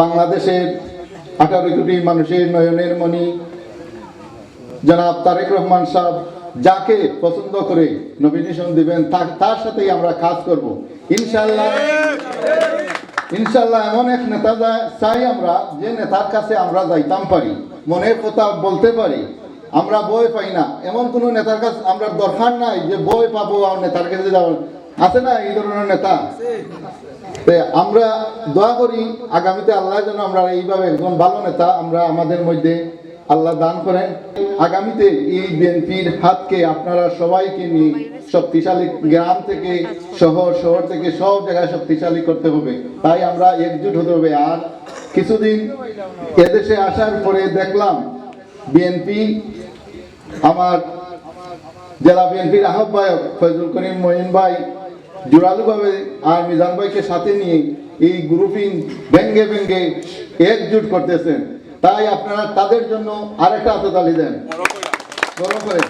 বাংলাদেশের আঠারো কোটি মানুষের নয়নের মণি। জনাব তারেক রহমান সাহেব যাকে পছন্দ করে নমিনেশন দিবেন, তার সাথেই আমরা কাজ করব। ইনশাল্লাহ ইনশাল্লাহ এমন এক নেতা চাই আমরা যে নেতার কাছে আমরা যাইতাম পারি, মনের কথা বলতে পারি। আমরা বই পাই না। এমন কোনো নেতার কাছে আমরা দরকার নাই যে বই পাবো আর নেতার কাছে যাব আছে না এই ধরনের নেতা? আমরা দোয়া করি, আগামীতে আল্লাহ যেন আমরা এইভাবে একজন ভালো নেতা আমরা আমাদের মধ্যে আল্লাহ দান করেন। আগামীতে এই বিএনপির হাতকে আপনারা সবাইকে নিয়ে শক্তিশালী গ্রাম থেকে, শহর শহর থেকে সব জায়গায় শক্তিশালী করতে হবে। তাই আমরা একজুট হতে হবে। আর কিছুদিন এদেশে আসার পরে দেখলাম বিএনপি আমার জেলা বিএনপির আহ্বায়ক ফয়জুল করিম মহিন ভাই জোরালোভাবে আর মিজান ভাইকে সাথে নিয়ে এই গ্রুপিং ভেঙ্গে ভেঙ্গে একজুট করতেছেন। তাই আপনারা তাদের জন্য আরেকটা হাততালি দেন। বড় করে।